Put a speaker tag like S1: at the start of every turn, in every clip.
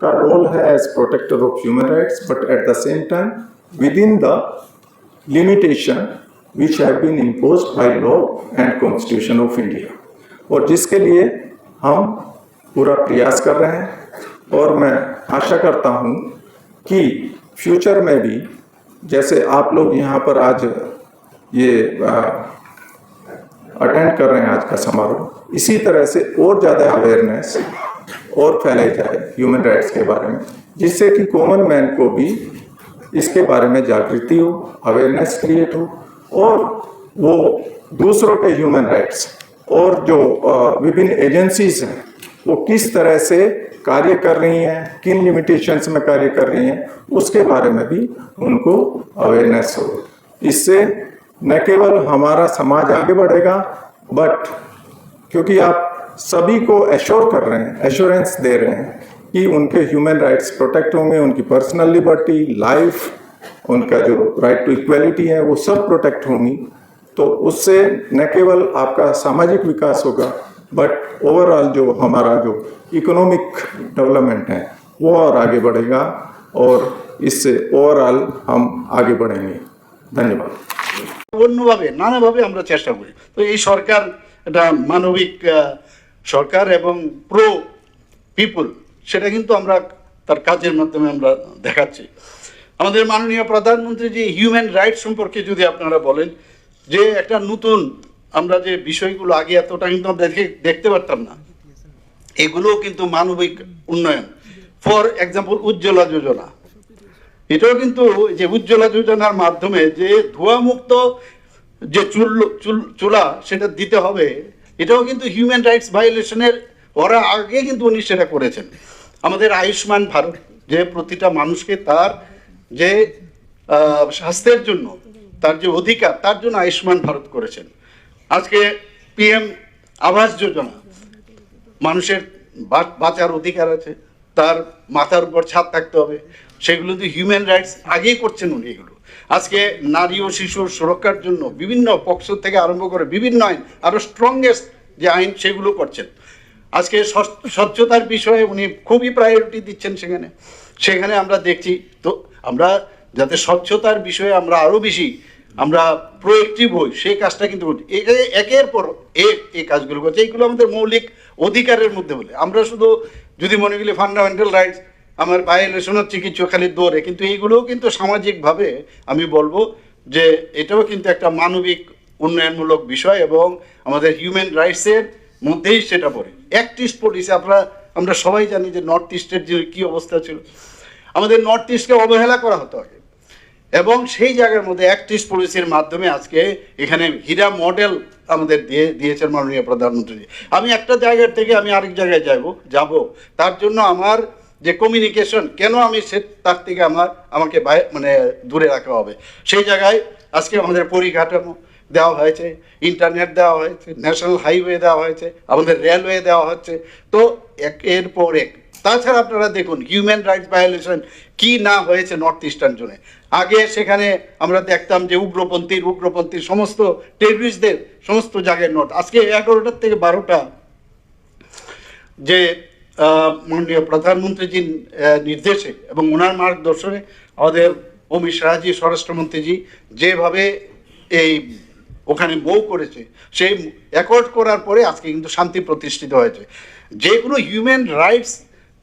S1: का रोल है as protector of human rights but at the same time within the limitation which have been impose by law and constitution of India और जिसके लिए हम पूरा प्रयास कर रहे हैं, और मैं आशा करता हूँ कि फ्यूचर में भी, जैसे आप लोग यहाँ पर आज ये अटेंड कर रहे हैं आज का समारोह। इसी तरह से और ज़्यादा अवेयरनेस और फैलाई जाए ह्यूमन राइट्स के बारे में, जिससे कि कॉमन मैन को भी इसके बारे में जागृति हो अवेयरनेस क्रिएट हो, और वो दूसरों के ह्यूमन राइट्स और जो विभिन्न एजेंसीज हैं, वो किस तरह से कार्य कर रही हैं, किन लिमिटेशंस में कार्य कर रही हैं, उसके बारे में भी उनको अवेयरनेस हो। इससे न केवल हमारा समाज आगे बढ़ेगा बट क्योंकि आप सभी को एश्योर कर रहे हैं एश्योरेंस दे रहे हैं कि उनके ह्यूमन राइट्स प्रोटेक्ट होंगे, उनकी पर्सनल लिबर्टी लाइफ उनका जो राइट टू इक्वलिटी है, वो सब प्रोटेक्ट होंगी। तो उससे न केवल आपका सामाजिक विकास होगा बट ओवरऑल जो हमारा जो इकोनॉमिक डेवलपमेंट है, वो और आगे बढ़ेगा और इससे ओवरऑल हम आगे बढ़ेंगे। धन्यवाद।
S2: অন্যভাবে, নানাভাবে আমরা চেষ্টা করি। তো এই সরকার এটা মানবিক সরকার এবং প্রো পিপুল সেটা কিন্তু আমরা তার কাজের মাধ্যমে আমরা দেখাচ্ছি। আমাদের মাননীয় প্রধানমন্ত্রী যে হিউম্যান রাইটস সম্পর্কে যদি আপনারা বলেন, যে একটা নতুন আমরা যে বিষয়গুলো আগে এতটা কিন্তু আমরা দেখে- দেখতে পারতাম না, এগুলোও কিন্তু মানবিক উন্নয়ন। For example Ujjwala Yojana. এটাও কিন্তু যে উজ্জ্বলা যোজনার মাধ্যমে যে ধোঁয়ামুক্ত যে চুল, চুল- সেটা দিতে হবে, এটাও কিন্তু হিউম্যান রাইটস ভায়োলেশনের ওরা আগে কিন্তু উনি সেটা করেছেন। আমাদের আয়ুষ্মান ভারত যে প্রতিটা মানুষকে তার যে স্বাস্থ্যের জন্য, তার যে অধিকার, তার জন্য আয়ুষ্মান ভারত করেছেন। আজকে পিএম আবাস যোজনা, মানুষের বাঁচার অধিকার আছে। তার মাথার উপর ছাদ থাকতে হবে। সেগুলো তো হিউম্যান রাইটস আগেই করছেন উনি এগুলো। আজকে নারী ও শিশুর সুরক্ষার জন্য বিভিন্ন পক্ষ থেকে আরম্ভ করে বিভিন্ন আইন আরও স্ট্রংগেস্ট যে আইন সেগুলো করছেন। আজকে স্বচ্ছ- স্বচ্ছতার বিষয়ে উনি খুবই প্রায়োরিটি দিচ্ছেন সেখানে। সেখানে আমরা দেখছি তো আমরা যাতে স্বচ্ছতার বিষয়ে আমরা আরও বেশি আমরা প্রোয়েক্টিভ হই, সেই কাজটা কিন্তু। একের পর এক এই কাজগুলো করছে এইগুলো আমাদের মৌলিক অধিকারের মধ্যে বলে। আমরা শুধু যদি মনে করি ফান্ডামেন্টাল রাইটস আমার ভায়োলেশন হচ্ছে কিছু খালি দৌড়ে, কিন্তু এইগুলোও কিন্তু সামাজিকভাবে আমি বলব যে এটাও কিন্তু একটা মানবিক উন্নয়নমূলক বিষয় এবং আমাদের হিউম্যান রাইটসের মধ্যেই সেটা পড়ে। অ্যাক্টিস্ট পলিসি আমরা আমরা সবাই জানি যে নর্থ ইস্টের যে কী অবস্থা ছিল। আমাদের নর্থ ইস্টকে অবহেলা করা হতো আগে। এবং সেই জায়গার মধ্যে একত্রিশ পলিসির মাধ্যমে আজকে এখানে হীরা মডেল আমাদের দিয়ে দিয়েছেন মাননীয় প্রধানমন্ত্রী। আমি একটা জায়গার থেকে আমি আরেক জায়গায় যাব যাব। তার জন্য আমার যে কমিউনিকেশন কেন আমি সে তার থেকে আমার, আমাকে মানে দূরে রাখা হবে? সেই জায়গায় আজকে আমাদের পরিকাঠামো দেওয়া হয়েছে ইন্টারনেট দেওয়া হয়েছে ন্যাশনাল হাইওয়ে দেওয়া হয়েছে, আমাদের রেলওয়ে দেওয়া হচ্ছে। তো একের পর এক। তাছাড়া আপনারা দেখুন হিউম্যান রাইটস ভায়োলেশন কি না হয়েছে নর্থ ইস্টার্ন জোনে আগে সেখানে আমরা দেখতাম যে উগ্রপন্থীর উগ্রপন্থীর সমস্ত টেররিস্টদের সমস্ত জায়গায় নোট। আজকে এগারোটার থেকে বারোটা যে মাননীয় প্রধানমন্ত্রীজির নির্দেশে এবং ওনার মার্গদর্শনে আমাদের অমিত শাহজি, স্বরাষ্ট্রমন্ত্রীজি যেভাবে এই ওখানে বউ করেছে, সেই অ্যাকর্ড করার পরে আজকে কিন্তু শান্তি প্রতিষ্ঠিত হয়েছে। যে কোনো হিউম্যান রাইটস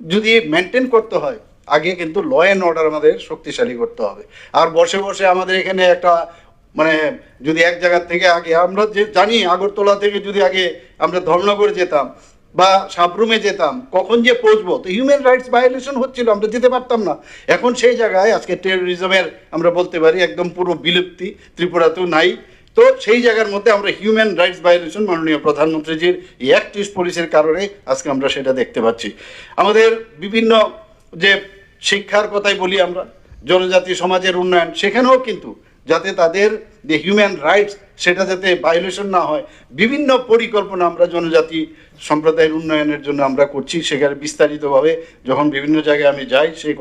S2: যদি মেনটেন করতে হয়, আগে কিন্তু ল অ্যান্ড অর্ডার আমাদের শক্তিশালী করতে হবে। আর বসে বসে আমাদের এখানে একটা মানে যদি এক জায়গার থেকে আগে আমরা যে জানি আগরতলা থেকে যদি আগে আমরা ধর্মনগরে যেতাম বা সাবরুমে যেতাম, কখন যে পৌঁছবো? তো হিউম্যান রাইটস ভায়োলেশন হচ্ছিল, আমরা যেতে পারতাম না। এখন সেই জায়গায় আজকে টেরোরিজমের আমরা বলতে পারি একদম পুরো বিলুপ্তি, ত্রিপুরাতেও নাই। তো সেই জায়গার মধ্যে আমরা হিউম্যান রাইটস ভায়োলেশন মাননীয় প্রধানমন্ত্রীজির এই অ্যাক্টিভ পলিসির কারণে আজকে আমরা সেটা দেখতে পাচ্ছি। আমাদের বিভিন্ন যে শিক্ষার কথাই বলি আমরা, জনজাতি সমাজের উন্নয়ন, সেখানেও কিন্তু যাতে তাদের যে হিউম্যান রাইটস সেটা যাতে ভায়োলেশন না হয়, বিভিন্ন পরিকল্পনা আমরা জনজাতি সম্প্রদায়ের উন্নয়নের জন্য আমরা করছি, সেখানে বিস্তারিতভাবে যখন বিভিন্ন জায়গায় আমি যাই, সেই